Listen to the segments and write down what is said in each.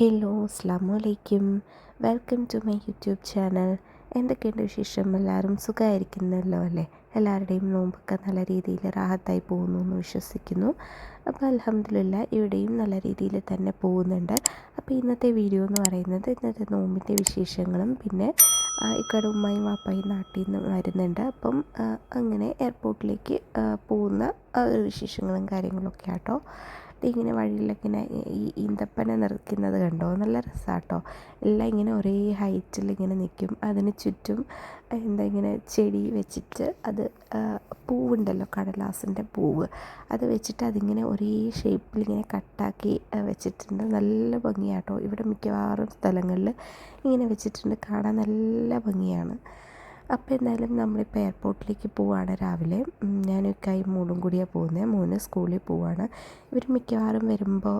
Hello അസ്ലാം വലൈക്കും welcome to my YouTube channel. എന്തൊക്കെയുണ്ട് വിശേഷം? എല്ലാവരും സുഖമായിരിക്കുന്നല്ലോ അല്ലേ? എല്ലാവരുടെയും നോമ്പൊക്കെ നല്ല രീതിയിൽ റാഹത്തായി പോകുന്നു എന്ന് വിശ്വസിക്കുന്നു. അപ്പോൾ അലഹമില്ല ഇവിടെയും നല്ല രീതിയിൽ തന്നെ പോകുന്നുണ്ട്. അപ്പോൾ ഇന്നത്തെ വീഡിയോ എന്ന് പറയുന്നത് ഇന്നത്തെ നോമ്പിന്റെ വിശേഷങ്ങളും പിന്നെ ഇക്കട ഉമ്മയും വാപ്പയും നാട്ടിൽ നിന്ന് വരുന്നുണ്ട്. അപ്പം അങ്ങനെ എയർപോർട്ടിലേക്ക് പോകുന്ന വിശേഷങ്ങളും കാര്യങ്ങളൊക്കെ ആട്ടോ ഇങ്ങനെ വഴിയിലിങ്ങനെ ഈ ഈന്തപ്പന നിറയ്ക്കുന്നത് കണ്ടോ? നല്ല രസമാട്ടോ എല്ലാം ഇങ്ങനെ ഒരേ ഹൈറ്റിൽ ഇങ്ങനെ നിൽക്കും അതിന് ചുറ്റും എന്താ ഇങ്ങനെ ചെടി വെച്ചിട്ട് അത് പൂവുണ്ടല്ലോ കടലാസിന്റെ പൂവ്. അത് വെച്ചിട്ട് അതിങ്ങനെ ഒരേ ഷേപ്പിൽ ഇങ്ങനെ കട്ടാക്കി വെച്ചിട്ടുണ്ട്. നല്ല ഭംഗിയാട്ടോ. ഇവിടെ മിക്കവാറും സ്ഥലങ്ങളിൽ ഇങ്ങനെ വെച്ചിട്ടുണ്ട്. കാണാൻ നല്ല ഭംഗിയാണ്. അപ്പോൾ എന്തായാലും നമ്മളിപ്പോൾ എയർപോർട്ടിലേക്ക് പോവാണ് രാവിലെ. ഞാൻ കൈ മോളും കൂടിയാണ് പോകുന്നത് മോന് സ്കൂളിൽ പോവാണ്. ഇവർ മിക്കവാറും വരുമ്പോൾ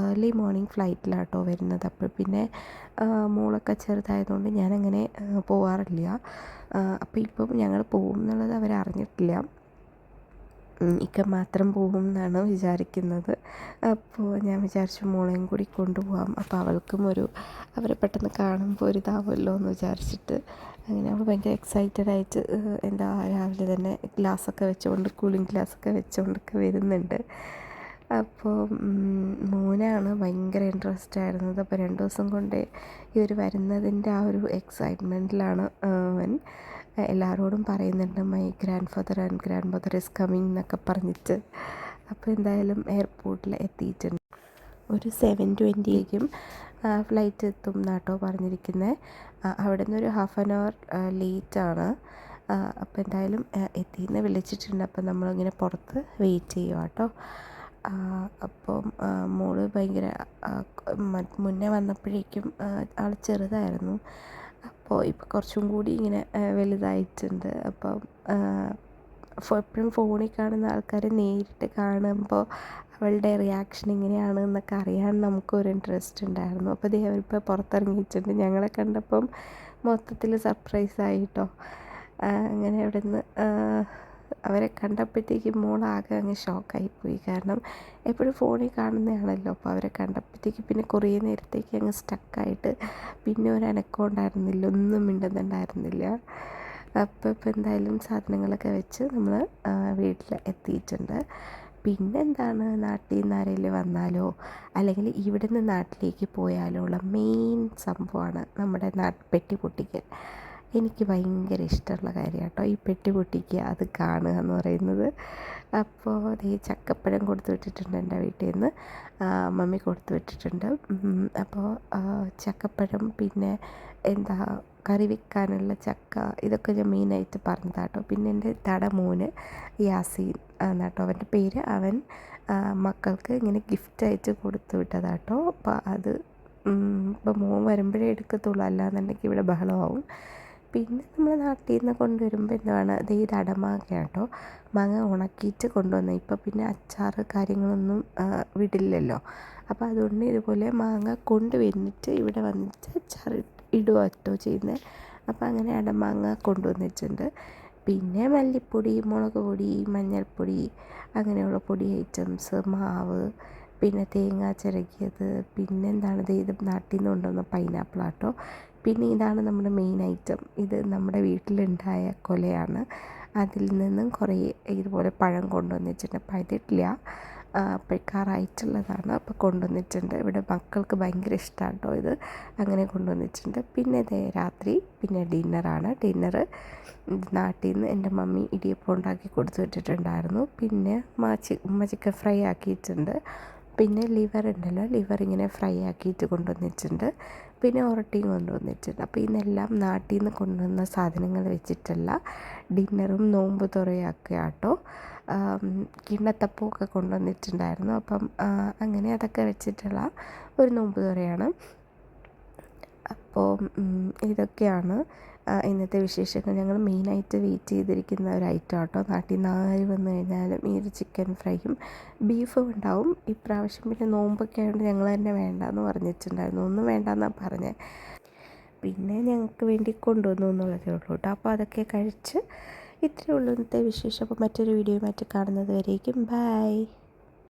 ഏർലി മോർണിംഗ് ഫ്ലൈറ്റിലാട്ടോ വരുന്നത്. അപ്പോൾ പിന്നെ മോളൊക്കെ ചെറുതായതുകൊണ്ട് ഞാനങ്ങനെ പോവാറില്ല. അപ്പോൾ ഇപ്പം ഞങ്ങൾ പോകും എന്നുള്ളത് അവരറിഞ്ഞിട്ടില്ല. ഇക്ക മാത്രം പോകും എന്നാണ് വിചാരിക്കുന്നത്. അപ്പോൾ ഞാൻ വിചാരിച്ചു മോളെയും കൂടി കൊണ്ടുപോകാം അപ്പോൾ അവൾക്കും ഒരു അവരെ പെട്ടെന്ന് കാണുമ്പോൾ ഒരു ഇതാവുമല്ലോ എന്ന് വിചാരിച്ചിട്ട് അങ്ങനെ അവൾ ഭയങ്കര എക്സൈറ്റഡ് ആയിട്ട് എന്താ രാവിലെ തന്നെ ഗ്ലാസ്സൊക്കെ വെച്ചുകൊണ്ട് കൂളിംഗ് ഗ്ലാസ്സൊക്കെ വെച്ചുകൊണ്ടൊക്കെ വരുന്നുണ്ട്. അപ്പോൾ മോനാണ് ഭയങ്കര ഇൻട്രസ്റ്റ് ആയിരുന്നത്. അപ്പോൾ രണ്ട് ദിവസം കൊണ്ട് ഇവർ വരുന്നതിന്റെ ആ ഒരു എക്സൈറ്റ്മെന്റിലാണ് അവൻ. എല്ലാവരോടും പറയുന്നുണ്ട് my grandfather and grandmother is coming എന്നൊക്കെ പറഞ്ഞിട്ട്. അപ്പോൾ എന്തായാലും എയർപോർട്ടിൽ എത്തിയിട്ടുണ്ട്. ഒരു സെവൻ ട്വന്റിക്കും ഫ്ലൈറ്റ് എത്തും എന്നാട്ടോ പറഞ്ഞിരിക്കുന്നത് അവിടെ നിന്ന് ഒരു ഹാഫ് ആൻ അവർ ലേറ്റാണ് അപ്പോൾ എന്തായാലും എത്തിയെന്ന് വിളിച്ചിട്ടുണ്ട്. അപ്പം നമ്മളിങ്ങനെ പുറത്ത് വെയിറ്റ് ചെയ്യുക കേട്ടോ അപ്പം മോൾ ഭയങ്കര മുന്നേ വന്നപ്പോഴേക്കും ആൾ ചെറുതായിരുന്നു. അപ്പോൾ ഇപ്പോൾ കുറച്ചും കൂടി ഇങ്ങനെ വലുതായിട്ടുണ്ട്. അപ്പം എപ്പോഴും ഫോണിൽ കാണുന്ന ആൾക്കാരെ നേരിട്ട് കാണുമ്പോൾ അവളുടെ റിയാക്ഷൻ എങ്ങനെയാണ് എന്നൊക്കെ അറിയാൻ നമുക്കൊരു ഇൻട്രസ്റ്റ് ഉണ്ടായിരുന്നു. അപ്പോൾ ദേ അവരിപ്പോൾ പുറത്തിറങ്ങിയിട്ടുണ്ട്. ഞങ്ങളെ കണ്ടപ്പം മൊത്തത്തിൽ സർപ്രൈസ് ആയിട്ടോ അങ്ങനെ അവിടെ നിന്ന് അവരെ കണ്ടപ്പോഴത്തേക്കും മോളാകെ അങ്ങ് ഷോക്കായിപ്പോയി കാരണം എപ്പോഴും ഫോണിൽ കാണുന്നതാണല്ലോ. അപ്പോൾ അവരെ കണ്ടപ്പോഴത്തേക്ക് പിന്നെ കുറേ നേരത്തേക്ക് അങ്ങ് സ്റ്റക്കായിട്ട് പിന്നെ ഒരു അനക്കം ഉണ്ടായിരുന്നില്ല. ഒന്നും മിണ്ടുന്നുണ്ടായിരുന്നില്ല. അപ്പോൾ ഇപ്പോൾ എന്തായാലും സാധനങ്ങളൊക്കെ വെച്ച് നമ്മൾ വീട്ടിൽ എത്തിയിട്ടുണ്ട്. പിന്നെന്താണ്? നാട്ടിൽ നിന്ന് ആരെങ്കിലും വന്നാലോ? അല്ലെങ്കിൽ ഇവിടുന്ന് നാട്ടിലേക്ക് പോയാലോ? ഉള്ള മെയിൻ സംഭവമാണ് നമ്മുടെ നാട്ട് പെട്ടി പൊട്ടിക്കൽ. എനിക്ക് ഭയങ്കര ഇഷ്ടമുള്ള കാര്യം കേട്ടോ ഈ പെട്ടി പൊട്ടിക്കുക അത് കാണുക എന്ന് പറയുന്നത്. അപ്പോൾ ഈ ചക്കപ്പഴം കൊടുത്തു വിട്ടിട്ടുണ്ട് എന്റെ വീട്ടിൽ നിന്ന് മമ്മി കൊടുത്തു വിട്ടിട്ടുണ്ട്. അപ്പോൾ ചക്കപ്പഴം പിന്നെ എന്താ കറി വെക്കാനുള്ള ചക്ക ഇതൊക്കെ ഞാൻ മെയിനായിട്ട് പറഞ്ഞതാട്ടോ. പിന്നെ എന്റെ തട മോന് യാസീൻ എന്നാട്ടോ അവന്റെ പേര്. അവൻ മക്കൾക്ക് ഇങ്ങനെ ഗിഫ്റ്റ് ഗിഫ്റ്റായിട്ട് കൊടുത്തു വിട്ടതാട്ടോ. അപ്പോൾ അത് ഇപ്പോൾ മോൻ വരുമ്പോഴേ എടുക്കത്തുള്ളൂ. അല്ലാന്നുണ്ടെങ്കിൽ ഇവിടെ ബഹളമാവും. പിന്നെ നമ്മൾ നാട്ടിൽ നിന്ന് കൊണ്ടുവരുമ്പോൾ എന്താണ്? അത് ഈ അടമാങ്ങ കേട്ടോ മാങ്ങ ഉണക്കിയിട്ട് കൊണ്ടുവന്നത് ഇപ്പോൾ പിന്നെ അച്ചാർ കാര്യങ്ങളൊന്നും വിടില്ലല്ലോ. അപ്പോൾ അതുകൊണ്ട് ഇതുപോലെ മാങ്ങ കൊണ്ടുവന്നിട്ട് ഇവിടെ വന്നിട്ട് അച്ചാർ ഇടുക കേട്ടോ ചെയ്യുന്നത് അപ്പോൾ അങ്ങനെ അടമാങ്ങ കൊണ്ടുവന്നിട്ടുണ്ട്. പിന്നെ മല്ലിപ്പൊടി മുളക് പൊടി മഞ്ഞൾപ്പൊടി അങ്ങനെയുള്ള പൊടി ഐറ്റംസ് മാവ് പിന്നെ തേങ്ങ ചിരകിയത് പിന്നെ എന്താണ് ഇത് നാട്ടിൽ നിന്ന് കൊണ്ടുവന്ന പൈനാപ്പിൾ ആട്ടോ. പിന്നെ ഇതാണ് നമ്മുടെ മെയിൻ ഐറ്റം ഇത് നമ്മുടെ വീട്ടിലുണ്ടായ കൊലയാണ്. അതിൽ നിന്നും കുറേ ഇതുപോലെ പഴം കൊണ്ടുവന്നിട്ടുണ്ട്. പഴുതിട്ടില്ല പഴുക്കാറായിട്ടുള്ളതാണ് അപ്പോൾ കൊണ്ടുവന്നിട്ടുണ്ട്. ഇവിടെ മക്കൾക്ക് ഭയങ്കര ഇഷ്ടമാണ് കേട്ടോ ഇത്. അങ്ങനെ കൊണ്ടുവന്നിട്ടുണ്ട്. പിന്നെ ഇതേ രാത്രി പിന്നെ ഡിന്നറാണ്. ഡിന്നർ നാട്ടിൽ നിന്ന് എന്റെ മമ്മി ഇടിയപ്പം ഉണ്ടാക്കി കൊടുത്തു വിട്ടിട്ടുണ്ടായിരുന്നു. പിന്നെ മാച്ചി ഉമ്മ ചിക്കൻ ഫ്രൈ ആക്കിയിട്ടുണ്ട്. പിന്നെ ലിവർ ഉണ്ടല്ലോ ലിവർ ഇങ്ങനെ ഫ്രൈ ആക്കിയിട്ട് കൊണ്ടുവന്നിട്ടുണ്ട്. പിന്നെ ഒറട്ടിയും കൊണ്ടുവന്നിട്ടുണ്ട്. അപ്പോൾ ഇന്നെല്ലാം നാട്ടിൽ നിന്ന് കൊണ്ടുവന്ന സാധനങ്ങൾ വെച്ചിട്ടല്ല ഡിന്നറും നോമ്പ് തുറയൊക്കെ ആട്ടോ കിണ്ണത്തപ്പമൊക്കെ കൊണ്ടുവന്നിട്ടുണ്ടായിരുന്നു. അപ്പം അങ്ങനെ അതൊക്കെ വെച്ചിട്ടുള്ള ഒരു നോമ്പ് തുറയാണ്. അപ്പോൾ ഇതൊക്കെയാണ് ഇന്നത്തെ വിശേഷങ്ങൾ. ഞങ്ങൾ മെയിനായിട്ട് വെയിറ്റ് ചെയ്തിരിക്കുന്ന ഒരു ഐറ്റം ആട്ടോ. നാട്ടിൽ നിന്ന് ആര് വന്നു കഴിഞ്ഞാലും ഈ ഒരു ചിക്കൻ ഫ്രൈയും ബീഫും ഉണ്ടാവും. ഇപ്രാവശ്യം പിന്നെ നോമ്പൊക്കെ ആയതുകൊണ്ട് ഞങ്ങൾ തന്നെ വേണ്ടെന്ന് പറഞ്ഞിട്ടുണ്ടായിരുന്നു. ഒന്നും വേണ്ടെന്നാണ് പറഞ്ഞത് പിന്നെ ഞങ്ങൾക്ക് വേണ്ടി കൊണ്ടുവന്നു എന്നുള്ളതേ ഉള്ളൂ കേട്ടോ അപ്പോൾ അതൊക്കെ കഴിച്ച് ഇത്രയേ ഉള്ളൂ ഇന്നത്തെ വിശേഷം. അപ്പോൾ മറ്റൊരു വീഡിയോ മറ്റു കാണുന്നത് വരേക്കും. ബൈ